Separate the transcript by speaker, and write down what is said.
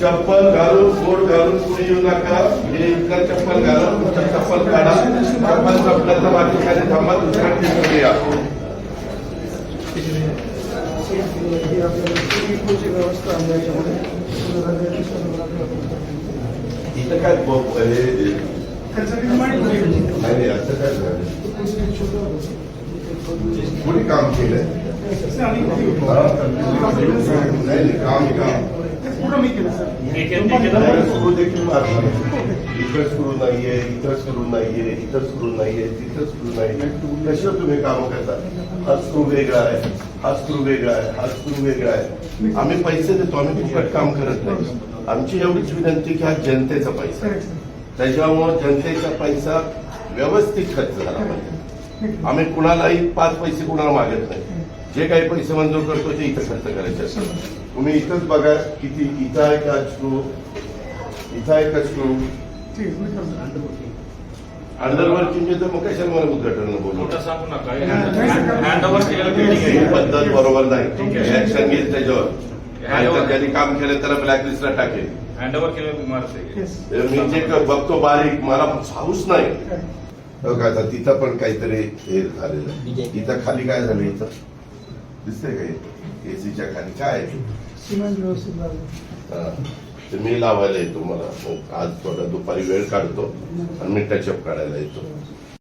Speaker 1: चप्पल घालून बोट घालून पुढे येऊ नका. हे इतका चप्पल घालून चप्पल काढा. चप्पल चप्पल बाकी खाली थांबा दुसऱ्या टीममध्ये या. इथं काय नाही नाही, असं काय झालं कोणी काम केलंय? नाही नाही, काम काम. सुरू. देखील मारणार इथं सुरू नाहीये इथं सुरू नाहीये इथं सुरू नाहीये तिथं सुरू नाहीये. कशावर तुम्ही काम करता? हा स्क्रू वेगळा आहे हा स्क्रू वेगळा आहे हा स्क्रू वेगळा आहे. आम्ही पैसे देतो आम्ही फुकट काम करत नाही. आमची एवढीच विनंती की हा जनतेचा पैसा आहे. त्याच्यामुळे जनतेचा पैसा व्यवस्थित खर्च झाला पाहिजे. आम्ही कुणालाही पाच पैसे कुणाला मागत नाही. जे काही पैसे मंजूर करतो ते इथं खर्च करायचे असतात. तुम्ही इथंच बघा किती इथं आहे का स्क्रू इथं आहे का स्क्रू अंडरवर्किंग तर मग कशाला मला उद्घाटन बोलू? पद्धत बरोबर नाही.
Speaker 2: ठीक आहे.
Speaker 1: ऍक्शन घेईल त्याच्यावर. नाहीतर ज्यांनी काम केलं त्याला ब्लॅकलिस्टला टाकेल. मी जे क- बघतो बारीक मला हाऊस नाही. आता तिथं पण काहीतरी हे झालेलं आहे. इथं खाली काय झालं इथं? दिसतंय का एसीच्या खाली काय. ते मी लावायला येतो मला. आज थोडा दुपारी वेळ काढतो आणि मी टचअप काढायला येतो.